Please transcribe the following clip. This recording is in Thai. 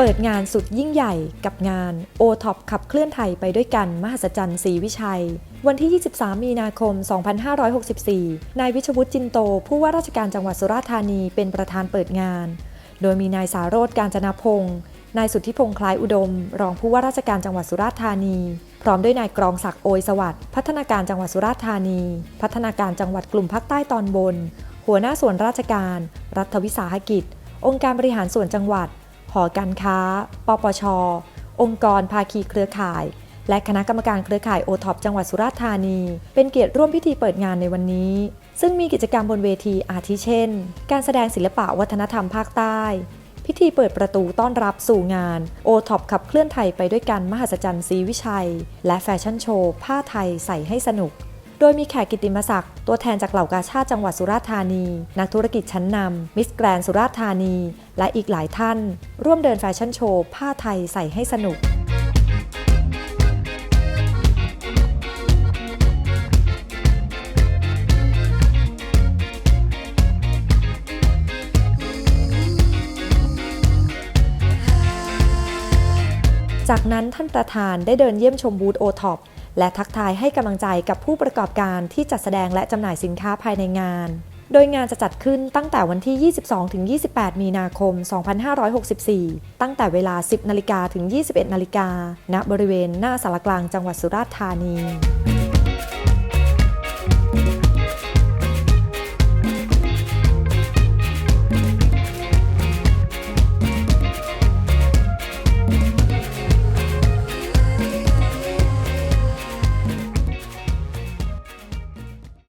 เปิดงานสุดยิ่งใหญ่กับงาน o t o p ขับเคลื่อนไทยไปด้วยกัน มหัศจรรย์ศรีวิชัย วันที่ 23 มีนาคม 2564 นายวิชวุฒิจินโต ผู้ว่าราชการจังหวัดสุราษฎร์ธานีเป็นประธานเปิดงาน โดยมีนายสาโรธการจนาพงศ์นายสุทธิพงษ์คล้ายอุดม รองผู้ว่าราชการจังหวัดสุราษฎร์ธานี พร้อมด้วยนายกรองศักดิ์โอยสวัสดิ์พัฒนาการจังหวัดสุราษฎร์ธานี พัฒนาการจังหวัดกลุ่มภาคใต้ตอนบน หัวหน้าส่วนราชการ รัฐวิสาหกิจ องค์การบริหารส่วนจังหวัด หอการค้า ปปช องค์กร ภาคีเครือข่าย และคณะกรรมการเครือข่ายโอท็อปจังหวัดสุราษฎร์ธานี เป็นเกียรติร่วมพิธีเปิดงานในวันนี้ ซึ่งมีกิจกรรมบนเวทีอาทิเช่น การแสดงศิลปะวัฒนธรรมภาคใต้ พิธีเปิดประตูต้อนรับสู่งานโอท็อปขับเคลื่อนไทยไปด้วยกันมหัศจรรย์ศรีวิชัย และแฟชั่นโชว์ผ้าไทยใส่ให้สนุก โดยมีแขกกิติมศักดิ์ตัวแทนจากเหล่ากาชาติจังหวัดสุราษฎร์ธานี นักธุรกิจชั้นนำมิสแกรนสุราษฎร์ธานี และอีกหลายท่าน ร่วมเดินแฟชั่นโชว์ผ้าไทยใส่ให้สนุกจากนั้นท่านประธานได้เดินเยี่ยมชมบูธโอท็อป และทักทายให้กำลังใจกับผู้ประกอบการที่จัดแสดงและจำหน่ายสินค้าภายในงาน โดยงานจะจัดขึ้นตั้งแต่วันที่ 22-28 มีนาคม 2564 ตั้งแต่เวลา 10 นาฬิกาถึง 21 นาฬิกาณบริเวณหน้าสารกลางจังหวัดสุราษฎร์ธานี